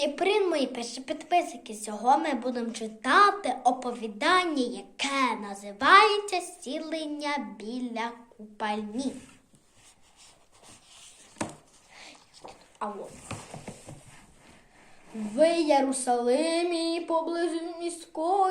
Всі мої перші підписники. Сьогодні ми будемо читати оповідання, яке називається Сілення біля купальні. Алло. В Єрусалимі поблизу міської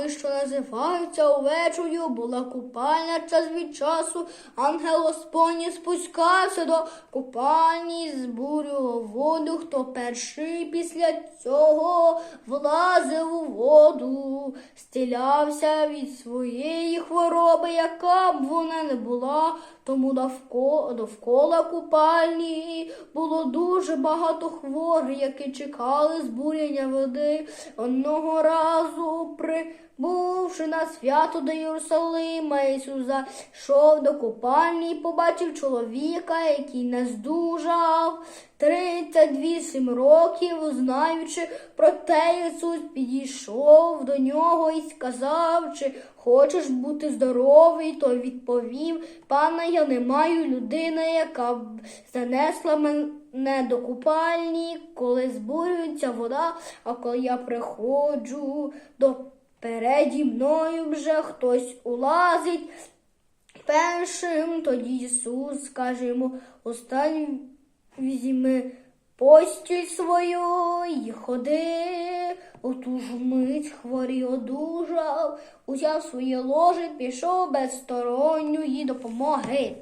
брами, що називається Овечою, була купальня час від часу. Ангел Господній спускався до купальні, збурював воду. Хто перший після цього влазив у воду, стілявся від своєї хвороби, яка б вона не була. Тому довкола, довкола купальні було дуже багато хворих, які чекали збурення води. Одного разу прибувши на свято до Єрусалима, Ісус зайшов до купальні і побачив чоловіка, який не здужав. 38 років, знаючи про те, Ісус підійшов до нього і сказав, чи хочеш бути здоровий, той відповів, пане, я не маю людини, яка б занесла мене до купальні, коли збурюється вода, а коли я приходжу до переді мною вже хтось улазить. Першим тоді Ісус скаже йому, останнім візьми постіль свою і ходи. У ту ж мить хворий одужав, узяв своє ложе, пішов без сторонньої допомоги.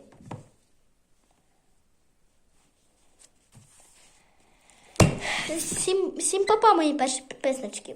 Всім, всім папа, мої перші підписнички.